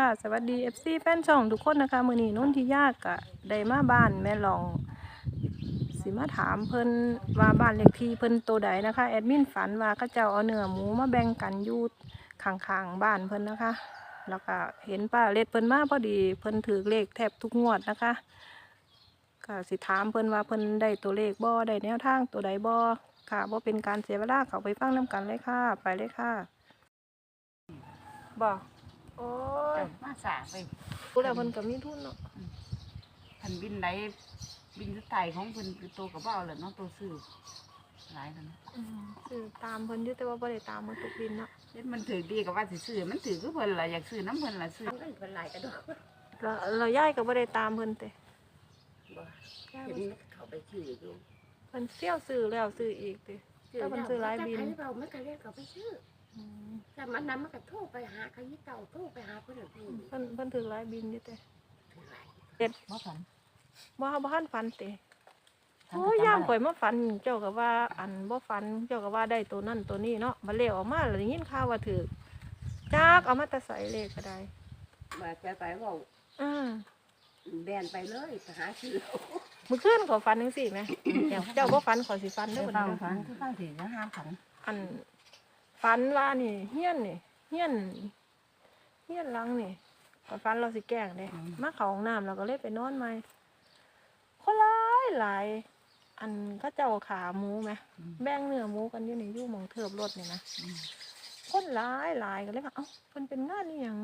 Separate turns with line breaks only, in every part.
ค่ะ สวัสดี FC แฟนช่องทุกคนนะคะ มือนี้นุ่นที่ยากกะได้มาบ้านแม่ลอง สิมาถามเพิ่นว่าบ้านเลขที่เพิ่นตัวใดนะคะ แอดมินฝันว่าเขาเจ้าเอาเนื้อหมูมาแบ่งกันอยู่ข้างๆบ้านเพิ่นนะคะ แล้วก็เห็นป้าเล็ดเพิ่นมาพอดีเพิ่นถือเลขแทบทุกงวดนะคะก็สิถามเพิ่นว่าเพิ่นได้ตัวเลขบ่ได้แนวทางตัวใดบ่ค่ะบ่เป็นการเสียเวลาเขาไปฟังนํกันเลยค่ะ ไปเลยค่ะบ่ โอ้ย
มาสาไป
ผู้แล้วเพิ่นก็มีทุนเนาะ
พันบินไหนบินสุดท้ายของเพิ่นคือโตกับเบ้าแหละเนาะโตซื้อหลายแล้วเนาะ
อืมคือตามเพิ่นอยู่แต่ว่าบ่ได้ตามมาทุกบินเนาะ
เฮ็ดมันถือดีกับว่าสิซื้อมันถือคือเพิ่นล่ะอยากซื้อน้ำเพิ่นล่ะซื้อ
เงินเป็นหลายกระดอก
แล้วเราย้ายก็บ่ได้ตามเพิ่นเตะ
บ่
ย้าย
เห็น
บ่
เขาไปซื้ออยู่
เพิ่นเสี่ยวซื้อแล้วซื้ออีกเตะแล้วมันซื้อหลายบิน
จะไปเราไม่กระเรียกเขาไปซื้อ
อืม
แต่มันนั้นมันก็โทรไปหาเขายี่เต่าโทรไปหาคนอื่น
เพิ่นเพิ่นถือหลายบินอยู่เตะ
ถือหลาย
บ่ฝัน
บ่บ่ทันฝันเตะโอ้ยยามข่อยมาฝันเจ้าก็ว่า อันบ่ฝันเจ้าก็ว่าได้ตัวนั้นตัวนี้เนาะบัดเลขออกมาแล้วได้ยินข่าวว่าถือจักเอามาแต่ใส่เลขก็ได้
มาไปไปบอก
อือ
แบนไปเลยไปหาซื้อ
มื้อคืนขอยฝันจังซี่แหมเจ้าบ่ฝันขอยสิฝันเด้
เด้
อ
อ
บัด
เบ้า
นี้
ฝันคือฟังสิจะห้ามฝัน
อัน ฝันว่านี่เฮียนนี่เฮียนเฮียนหลังนี่ก็ฝันเราสิแกล้งเด้มาเข้าห้องน้ำเราก็เลยไปนอนใหม่คนหลายหลาย อันเขาเจ้าขาหมูไหมแบ่งเนื้อหมูกันอยู่นี่อยู่หมองเทิบรถนี่นะ คนหลายหลายก็เลยว่าเอ้ามันเป็นงานนี่ยัง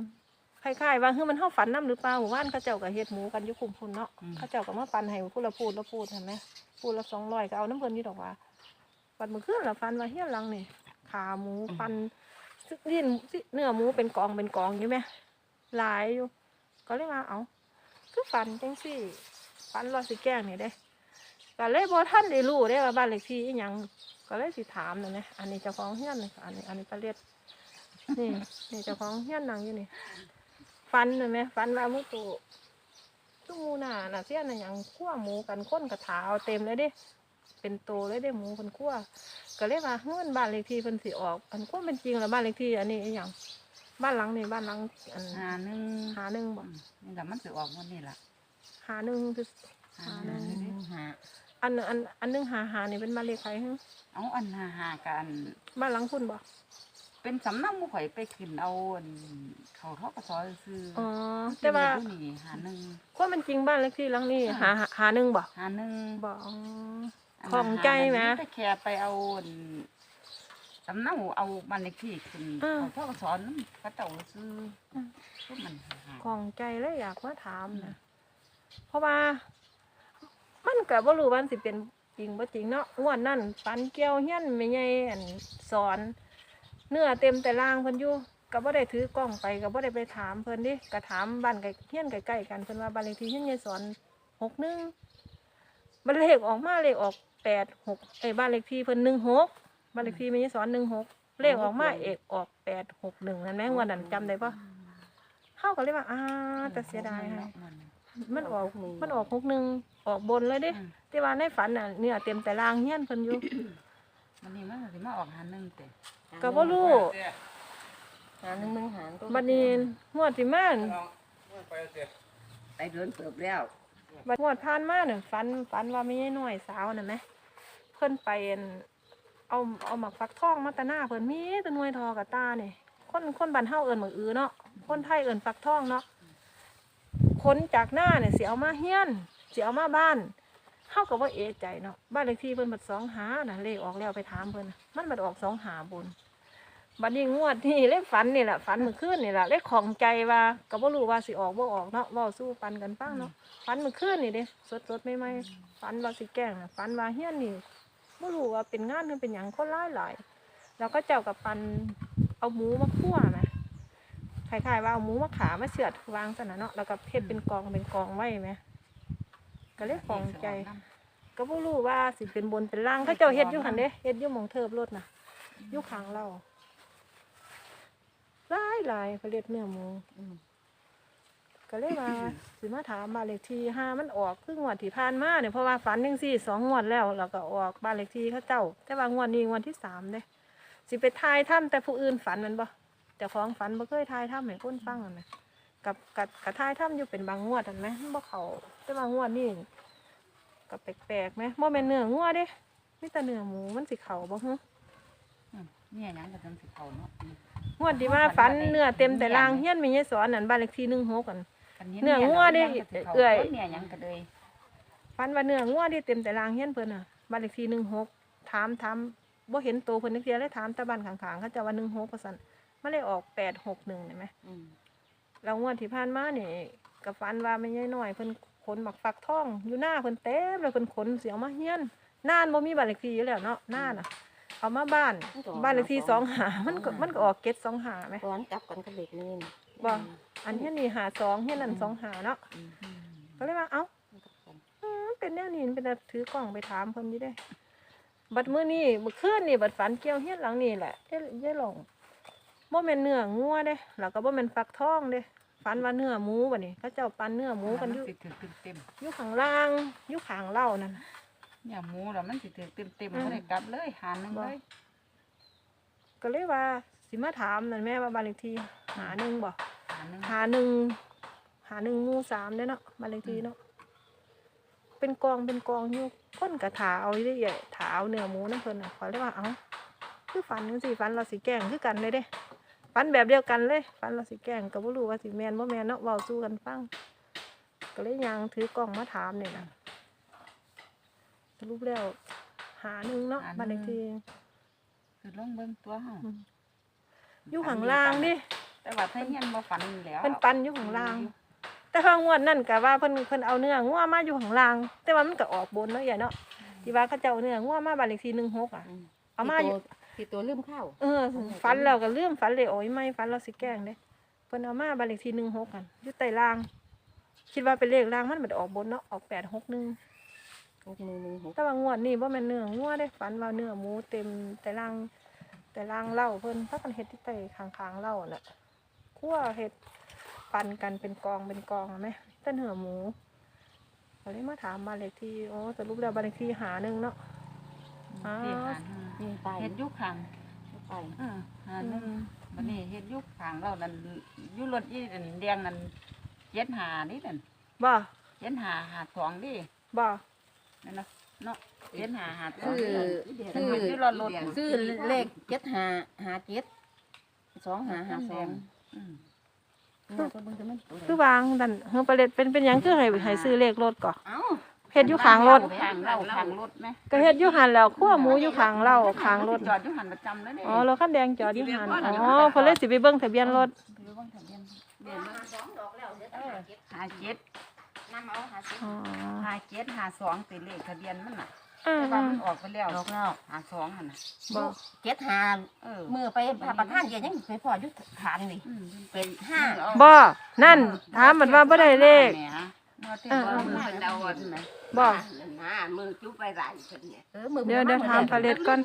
คล้ายๆว่าคือมันเฮาฝันนํหรือเปล่าหมู่บ้านเขาเจ้าก็เฮ็ดหมูกันอยู่คุมพุ่นเนาะเขาเจ้าก็มาปันให้ผู้ละพูดละพูดเห็นไหมพูดละ200ก็เอาน้ำเพิ่นอยู่ดอกว่าปันมือขึ้นละฟันว่าเฮี้ยนหลังนี่ ขาหมูปันซึกดินซิเนื้อหมูเป็นกองเป็นกองอยู่ไหมหลายอยู่ ก็เลยมาเอาคือฟันจังสี่ฟันรอสิแกล้งนี่เด้ก็เลยบอท่านได้รู้ได้ว่าบ้านเลขที่อีหยังก็เลยสิถามหน่อยนะอันนี้เจ้าของเฮี้ยนนี่ค่ะอันนี้อันนี้ปลาเลียดนี่นี่เจ้าของเฮี้ยนนังอยู่นี่ฟันเห็นไหมฟันว่าหมุตูตุ้มูน่ะน่ะเสี้ยนน่ะหยังขั้วหมูกันค้นกระถาเอาเต็มเลยเด้ เป็นโตเลยได้หมูคนคั่วก็เลยว่าเฮือนบ้านเลขที่เพิ่นสิออกอันคั่วเป็นจริงแล้วบ้านเลขที่อันนี้อหย่างบ้านหลังนี่บ้านหลังอัน
หาหนึ่ง
หาหนึ่งบ่
นี่ล่ะมันสิออกวันนี้ล่ะ
หาหนึ่งคือ
หาหนึ่งหา
อันอันอันหนึงหาหานี่เป็นบ้านเลขใครฮะ
เอาอันหาหากัน
บ้านหลังคุณบ่
เป็นสำนักหมู่ข่อยไปขึ้นเอาอันเขาทอกซอยซื้อ
อ๋อ
อ
แต่ว่า
ผู้นี่หาหนึ่ง
คั่วเป็นจริงบ้านเลขที่หลังนี้หาหาหาหนึ่งบ่
หาหนึ่ง
บ่อ๋อ ของใจไหม
ไปแค่ไปเอาอันสำเนาเอาบันเลขที่ขึ้น
อ่า
เขาก็สอนกระเจ้าซื้ออ
ม
พวกมันหา
ของใจเลยอยากมาถามนะเพราะว่า มันก็บ่รู้ว่ามันสิเป็นจริงบ่จริงเนาะงวดนั่นปันเกี่ยวเฮียนแม่ใหญ่อันสอน เนื้อเต็มแต่ล่างเพิ่นอยู่ก็บ่ได้ถือกล้องไปก็บ่ได้ไปถามเพิ่นดิก็ถามบ้านใกล้เฮียนใกล้ๆกันเพิ่นว่าบ้านเลขที่เฮียนยายสอน61บ้านเลขออกมาเลขออก 86เอ้ยบ้านเลขที่เพิ่น16บ้านเลขที่แม่ยายสอน16เลขออกมาเอกออก861นั่นแหมงวดนั้นจำได้ปะเฮาก็เลยว่าอ่าแต่เสียดายค่ะมันออกมันออก61ออกบนเลยเด้
อืม
แต่ว่าในฝันน่ะเนื้อเต็มแต่ล่างเฮียนเพิ่นอยู่
มันนี่มันสิมาออกหาหนึ่งแต่
ก็บ่รู้
หาหนึ่งหนึ่งหารตัว
บัดนี้งวดที่มา
ไปเดินเติบแล้ว
บัดงวดผ่านมาเนี่ยฝันฝันว่าไม่ใช่น้อยสาวน่ะไหมเพิ่นไปเอาเอาหมักฟักทองมาตะหน้าเพิ่นมีแตะนวยทอกับตาเนี่ยคนคนบ้านเฮาเอิ้นหมักอือเนาะคนไทยเอิ้นฟักทองเนาะคนจากหน้าเนี่ยเสิเอามาเฮี้ยนเสิเอามาบ้านเฮาก็บ่เอใจเนาะบ้านเลขที่เพิ่นบัดสองหาน่ะเลขออกแล้วไปถามเพิ่นน่ะมันบัดออกสองหาบน บัดนี้งวดนี่เลขฝันนี่แหละฝันเมื่อคืนนี่แหละเลขของใจว่าก็บ่รู้ว่าสิออกบ่ออกเนาะเว้าสู้ปันกันฟังเนาะฝันเมื่อคืนนี่เด้สดสดๆไม่ไม่ๆฝันว่าสิแกล้งน่ะฝันว่าเฮียนนี่ไม่รู้ว่าเป็นงานหรือเป็นหยังคนร้ายหลายแล้วก็เจ้ากับปันเอาหมูมาคั่วนะคล้ายๆว่าเอาหมูมาขามาเชือดวางสนะเนาะแล้วก็เพ็ดเป็นกองเป็นกองไว้ไหมก็เลยฟองใจ ก็บ่รู้ว่าสิเป็นบนเป็นล่างเขาเจ้าเฮ็ดอยู่หันเด้เฮ็ดอยู่หมองเทิบรถน่ะอยู่ข้างเรา หลายหลายเขาเรียกเนื้อหมู
อืม
ก็เลยว่า สิมาถามบ้านเลขที่ห้ามันออกครึ่งวันที่ผ่านมาเนี่ยเพราะว่าฝันยังสี่สองงวดแล้วแล้วก็ออกบ้านเลขที่เขาเจ้า แต่ว่างวดนี้งวดที่สามเด้สิไปทายถ้ำแต่ผู้อื่นฝันแมันบ่แต่ของฝันบ่เคยทายถ้ำให้คนฟังอะนะกับกับกระท้ายถ้ำอยู่เป็นบางงวดเห็นไหมมันบ่เขาแต่บางงวดนี่ก็แปลกๆไหมบ่แม่นเนื้องัวเด้มีแต่เนื้อหมูมันสิเขาบ่ฮึ
อืมเนี่ยหยังก็จังสิเขาเนาะอืม
งวดที่ว่าฝันเนื้อเต็มแต่ลางเฮียนมียายสอนนั่นบ้านเลขที่16กัน
คัห็
เนื้องัวดิ
นี่ยก็สิขา
เอื้อย
เนี่ยหยังก็เลย
ฝันว่าเนื้องัวที่เต็มแต่ลางเฮียนเพิ่นน่ะบ้านเลขที่16ถามถามบ่เห็นตัวเพิ่นจักเที่ยเลยถามแต่บ้านข้างๆเขาเจะว่า16ว่าซั่นมันเลยออก861เห็นไหม
อืม
แล้วงวดที่ผ่านมานี่กับฟันว่าไม่ย่อยน้อยเพิ่นขนหมักฟักทองอยู่หน้าเพิ่นเต็มเลยเพิ่นขนเสียงมาเฮียนน่านบ่มีบ้านเลขที่อยู่แล้วเนาะน่านน่ะ เอามาบ้าน
มันก็ออก
บ้านเลขที่
มา
ส
ส
อ
องง
หามันก็มันก็ออกเก็ดสองหาไหม
ตอนกลับกันก็เด็กนี่นะ
บ่อันเฮียนี่หาสองเฮียนั่นสองหาเนาะ
อืม
อืม
ก็เลยว่าเอ้า
มันก็กัน
อืมเป็นแนวนี้เป็นแต่ถือกล้องไปถามเพิ่นอยู่เด้ บัดมื้อนี้เมื่อคืนนี่บัดฝันเกี่ยวเฮียนหลังนี่แหละเอ้ยยายหลงบ่แม่นเนื้องัวเด้ แล้วก็บ่แม่นฟักทองเด้ฝันว่าเนื้อหมูบัดนี้เขาเจ้าปันเนื้อหมูกันอยู่
สิถือเต็ม
อยู่ข้างล่างอยู่ข้างเล่านั่นน่ะ
ๆเนี่ยหมูแล้วมันสิถือเต็มเต็ม
อืม
บ่ได้กลับเลยหาหนึง
บ่
เลย
ก็เลยว่า สิมาถามนั่นแม่ว่าบ้านเลขที่หาหนึ่งบ่
หาหนึง
หาหนึ่งหาหนึ่งหมู่สามเด้อเนาะบ้านเลขที่เนาะเป็นกองเป็นกองอยู่ก้นกระถาเอาได้ใหญ่ถาเอาเนื้อหมูนั่นเพิ่นน่ะขอเลยว่าเอ้าคือฝันจังซี่ฝันเราสิแกล้งคือกันเลยเด้ฝันแบบเดียวกันเลยฝันเราสิแกล้งก็บ่รู้ว่าสิแม่นบ่แม่นเนาะเว้าสู้กันฟังก็เลยยังถือกล้องมาถามนี่น่ะ สรุปแล้วหาหนึ่งเนาะบ้านเลขที่
คือลองเบิ่งตัวเฮา
อืมอยู่ข้างล่างดิ
แต่ว่าถ้าเฮียนบ่ฝันแล้ว
เพิ่นปันอยู่ข้างล่าง แต่ว่างวดนั่นก็ว่าเพิ่นเพิ่นเอาเนื้องัวมาอยู่ข้างล่าง แต่ว่ามันก็ออกบนเนาะใหญ่เนาะที่ว่าเขาเจ้าเอาเนื้องัวมาบ้านเลขที่16อะเอามาอยู่
ที่ตัวลืมข้าว
เออฝันแล้วก็ลืมฝันเลยโอ้ยไม่ฝันเราสิแกล้งเด้เพิ่นเอามาบ้านเลขที่16กันอยู่ใต้ล่าง คิดว่าเป็นเลขล่างมันบ่ได้ออกบนเนาะออก861
หกหนึ่ง หนึ่งหก
แต่ว่างวดนี้บ่แม่นเนื้องัวเด้ฝันว่าเนื้อหมูเต็มแต่ล่างแต่ล่างเหล้าเพิ่นพากันเฮ็ดที่ใต้ข้างๆเหล้าน่ะคั่วเฮ็ดปันกันเป็นกองเป็นกองอะแม่แต่เนื้อหมูก็เลยมาถามบ้านเลขที่โอ้สรุปแล้วบ้านเลขที่หาหนึ่งเนาะอ้าว
ที่หาหนึ่ง
นี่ตาย
เฮ็ดอยู่ข้าง
ไป
เออหาหนึงบัดนี้เฮ็ดอยู่ข้างเรานั่นอยู่รถอีนั่นแดงนั่นเจ็ดหานี่นั่น
บ่
เจ็ดหาหาสองดิ
บ่
นั่นเนาะเนาะเจ็ดหาหาสอง
คือ
นั่น
คือ
มันอยู่รถรถ
คือเลขเจ็ดหาหาเจ็ดสองหาหาสอง
อืม
เนี่ยตัวเบิ่งจะมันตัวใด
คือวางดันเฮาไปเล็ดเป็นเป็นหยังคือให้ให้ซื้อเลขรถก่อ
เอ้า
เฮ็ดอยู่ข้างรถ
ข้างเราข้างรถไหม
ก็เฮ็ดอยู่หันแล้วคั่วหมูอยู่ข้างเราข้างรถ
จอดอยู่หันประจำแล้วเนี่ย
อ๋อรถคันแดงจอดอยู่หันอ๋อเพิ่นเลยสิไปเบิ่งทะเบียนรถ
หรือว่าทะเบียนเบียน
หาสองดอกแล้วเดี๋ยว
เอ
จะ
อ
หาเจ็ด
หาเจ็ด
นำเอาหาเจ็ด
อ๋อ
หาเจ็ดหาสองเป็นเลขทะเบียนมันน่ะ
อ่า
แต่ว่ามันออกไปแล้ว
ดอกแล้ว
หาสองหันน่ะ
บ่
เจ็ดหา
เออ
มือไปพระประธานเดียวยังไปพออยุทฐานนี่
อืม
เป็นห้า
บ่นั่นถามมันว่าบ่ได้เลข
แหมว่าที่
เออ
ว่า
เออ
มันเอาอันไหน
บ่
หน้ามือจุ๊บไปไรเพิ่นเนี่ยเออมือ
เดี๋ยวเดี๋ยวถามพาเลตก่อน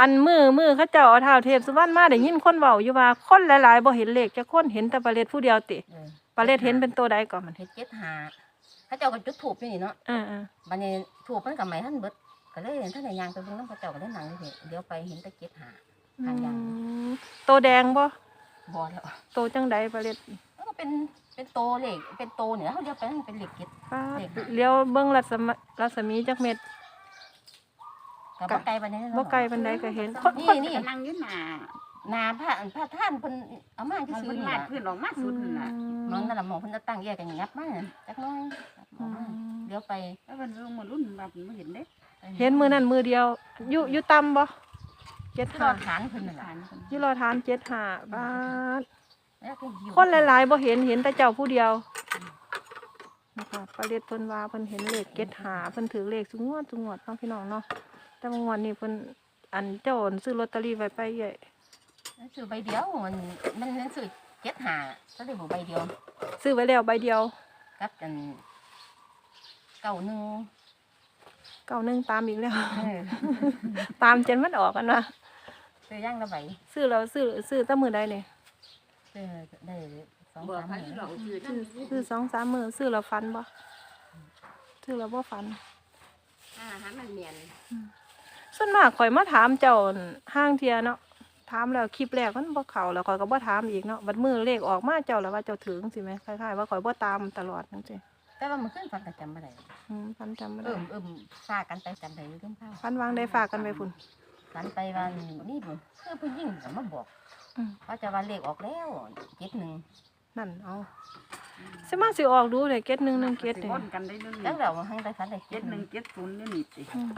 อันมือมือเขาเจ้าเอาเท้าเทพสุวรรณมาได้ยินคนเว้าอยู่ว่าคนหลายๆบ่เห็นเลขจักคนเห็นแต่ปลาเลตผู้เดียวติ
เออ
ปลาเลตเห็นเป็นตัวใดก่อนมัน
เฮ็ดเจ็ดหา เขาเจ้าก็จุดถูกอยู่นี่เนาะ
อ่า
บัดนี้ถูกมันกับไหมท่านเบิดก็เลยท่านในยางไปเบิ่งน้ำเขาเจ้าก็เลยนั่งอยู่นี่เดี๋ยวไปเห็นแต่เจ็ดหา
ๆ
ทางยัง
อืมตัวแดงบ่
บ่แล้ว
ตัวจังใดปลาเลต
มันก็เป็นเป็นโตเลขเป็นโตเนี่ยเขาเรียกไปมันเป็นเลขเจ็ด
ป้าด
เลขห้า
เลี้ยวเบิ่งรัศมีรัศมีจักเม็ด
กับบ่ไกลปานนี้
บ่ไกลปานใดก็เห็นคน
นี่
คน
นี่
กำลังอยืนหน้า
นาพระพระท่านเพิ่นเอามาที่
มัน
ซื้อ
เพิ่น
นี่
มา
ล่ะ
ขึ้นออกมาสุดนั่นน่ะ
มองนั่นล่ะหมองเพิ่นจะตั้งแยกกันยับมาจักหน้อยยับอ
อื
อกมามเดี๋ยวไป
แล้วมันลงมารุ่นแบบมันเห็นเด้
เห็นมือนั่นมือเดียวอยู่อยู่ต่ำบ่เจ็ด
รอ
ห้า
ฐานเพิ่นนั่นล่ะ
ฐานเพิ่น
อยู่รอทานเจ็ดห้าบาท
แล้วก็หิว
คนหลายๆบ่เห็นเห็นแต่เจ้าผู้เดียวนะคะปลาเลตเพิ่นว่าเพิ่นเห็นเลขเจ็ดห้าเพิ่นถือเลขสุงวดสุงวดเนาะพี่น้องเนาะแต่บางวันนี้เพิ่นอันเจ้าอั่นซื้อลอตเตอรี่ไว้ไปใหญ่
ซื้อใบเดียวมันมันมันซื้อเจ็ดหาก็เลยบอกใบเดียว
ซื้อไว้แล้วใบเดียว
กับกันเก้าหนึ่ง
เก้าหนึ่งตามอีกแล้ว
เออ
ตามจนมันออกกันว่า
ซื้อย่างละใบ
ซื้อแล้วซื้อซื้อแตั้มือใดเนี่ย
ซื้อได้สอง
บ่
สาม
พัน
หมื่น
สองชื่อนั่
ซื้อนซื้อสองสามมือซื้อแล้วฟันบ่ซื้อแล้วบ่ฟัน
อ่าฮะมันเมียน
ส่วนมากข่อยมาถามเจ้าอั่นห้างเทียเนาะ ถามแล้วคลิปแรกมันบ่เข้าแล้วข่อยก็บ่ถามอีกเนาะบัดมือเลขออกมาเจ้าแล้วว่าเจ้าถึงสิแหมคล้ายๆว่าข่อยบ่ตามตลอดจังซี่
แต่ว่ามันขึ้นฟันก็จำบ่ได้
อืมฟันจำบ่
เอิ่
ได้
มเอิ่มฝากกันไปจำได้อยู่เรื่องข้าว
ฟันวางได้ฝากกันไปพุ่น
ฝันไปว่านี่บุคือผู้หญิงก็มาบอก
อืม
ว่าจะว่าเลขออกแล้วเจ็ดหนึ่ง
นั่นเอาสิมาสิออกดูเลยเก็ดหนึ่งหนึ่งเก็ด
สิ
นี่
วนกันได้เรื่อง
ตั้
นี้
งเราหังได้ฝันได้
เจ็ดหนึ่งเจ็ดศูนย์นี่นี่สิ
อืม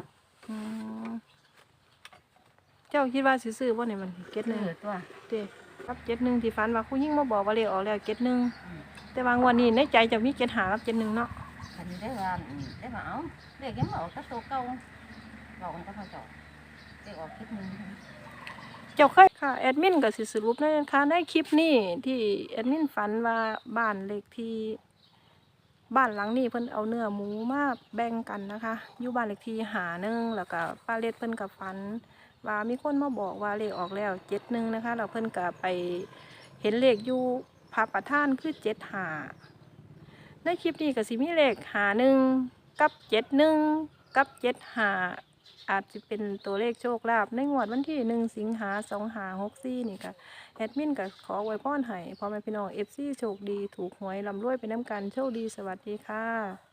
อืม เจ้าคิดว่าสิซื้อบ่เนี่ยมันเก็ดห
คื
นึ่ง
อตัว
เด้กับเจ็ดหนึ่งที่ฟันว่าผู้หญิงมาบอกว่าเลขออกแล้วเจ็ดหนึ่งแต่บางวันนี้ในใจเจะมีเจ็ดหากับเจ็ดหนึ่งเนาะ
คันนี้ได้ว่าอืมได้ว่าเอ้าเลขยังมาออกก็ตัวเก่าบอกกันก็พอจบเลขออกคิดหนึ่ง
เจ้าเคยค่ะแอดมินก็สิสรุปนะคะในคลิปนี้ที่แอดมินฝันว่าบ้านเลขที่บ้านหลังนี้เพิ่นเอาเนื้อหมูมาแบ่งกันนะคะอยู่บ้านเลขที่หาหนึ่งแล้วก็ป้าเล็ดเพิ่นกับฝัน ว่ามีคนมาบอกว่าเลขออกแล้วเจ็ดหนึ่งนะคะ เราเพิ่นก็ไปเห็นเลขอยู่พระประธานคือเจ็ดหาในคลิปนี้ก็สิมีเลขหาหนึ่งกับเจ็ดหนึ่งกับเจ็ดหาอาจจะเป็นตัวเลขโชคลาภในงวดวันที่หนึ่งสิงหาสองหาหกสี่นี่ค่ะแอดมินก็ขอไว้พรให้พ่อแม่พี่น้องเอฟซีโชคดีถูกหวยลำรวยไปน้ำกันโชคดีสวัสดีค่ะ